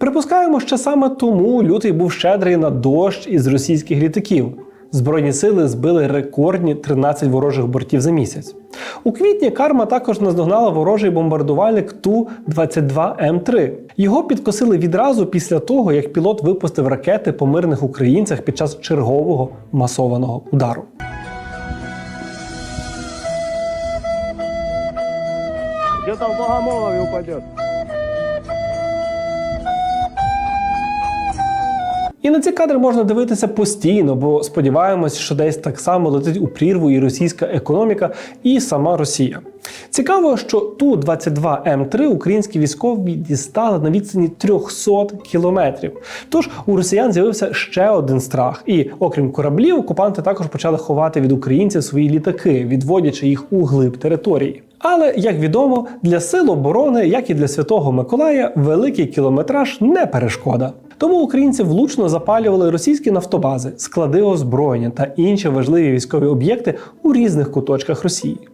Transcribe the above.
Припускаємо, що саме тому лютий був щедрий на дощ із російських літаків. Збройні сили збили рекордні 13 ворожих бортів за місяць. У квітні Карма також наздогнала ворожий бомбардувальник Ту-22М3. Його підкосили відразу після того, як пілот випустив ракети по мирних українцях під час чергового масованого удару. Где-то в упадет. І на ці кадри можна дивитися постійно, бо сподіваємось, що десь так само летить у прірву і російська економіка, і сама Росія. Цікаво, що Ту-22М3 українські військові дістали на відстані 300 кілометрів. Тож у росіян з'явився ще один страх. І окрім кораблів, окупанти також почали ховати від українців свої літаки, відводячи їх у глиб території. Але як відомо, для сил оборони, як і для Святого Миколая, великий кілометраж не перешкода. Тому українці влучно запалювали російські нафтобази, склади озброєння та інші важливі військові об'єкти у різних куточках Росії.